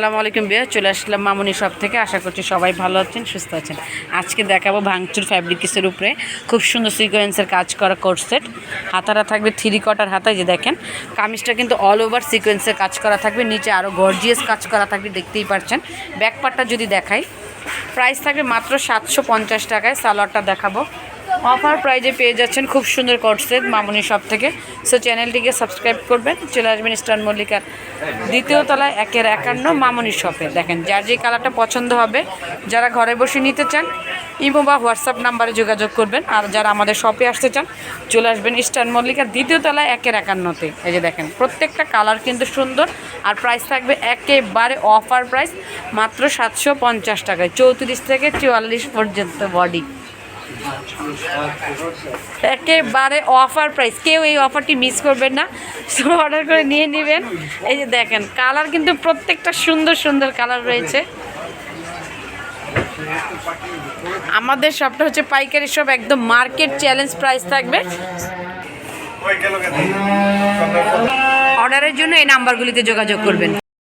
আসসালামু আলাইকুম বিয়া চলে আসলাম মামুনি শপ থেকে। আশা করছি সবাই ভালো আছেন, সুস্থ আছেন। আজকে দেখাবো ভাঙচুর ফ্যাব্রিক্সের উপরে খুব সুন্দর সিকোয়েন্সের কাজ করা কোর্সেট হাতারা থাকবে থ্রি কটার হাতায় যে দেখেন। কামিজটা কিন্তু অল ওভার সিকোয়েন্সের কাজ করা থাকবে, নিচে আরও গর্জিয়াস কাজ করা থাকবে, দেখতেই পারছেন। ব্যাক পার্টটা যদি দেখাই প্রাইস থাকবে মাত্র সাতশো পঞ্চাশ টাকায়, সালোয়ারটা দেখাবো। অফার প্রাইজে পেয়ে যাচ্ছেন খুব সুন্দর কোর্সেট মামুনি শপ থেকে। সো চ্যানেলটিকে সাবস্ক্রাইব করবেন। চলে আসবেন স্টার মল্লিকার দ্বিতীয় তলায়, একের একান্ন মামুনি শপে। দেখেন, যার যে কালারটা পছন্দ হবে, যারা ঘরে বসে নিতে চান, ইমো বা হোয়াটসঅ্যাপ নাম্বারে যোগাযোগ করবেন। আর যারা আমাদের শপে আসতে চান, চলে আসবেন স্টার মল্লিকার দ্বিতীয় তলায়, একের একান্নতে। এই যে দেখেন, প্রত্যেকটা কালার কিন্তু সুন্দর। আর প্রাইস থাকবে একেবারে অফার প্রাইস মাত্র সাতশো পঞ্চাশ টাকায়। চৌত্রিশ থেকে চুয়াল্লিশ পর্যন্ত বডি একেবারে অফার প্রাইস কেউ এই অফারটি মিস করবেন না? সো অর্ডার করে নিয়ে নেবেন। এই যে দেখেন কালার কিন্তু প্রত্যেকটা সুন্দর সুন্দর কালার রয়েছে। আমাদের সবটা হচ্ছে পাইকারি সব একদম মার্কেট চ্যালেঞ্জ প্রাইস থাকবে। অর্ডারের জন্য এই নাম্বারগুলিতে যোগাযোগ করবেন।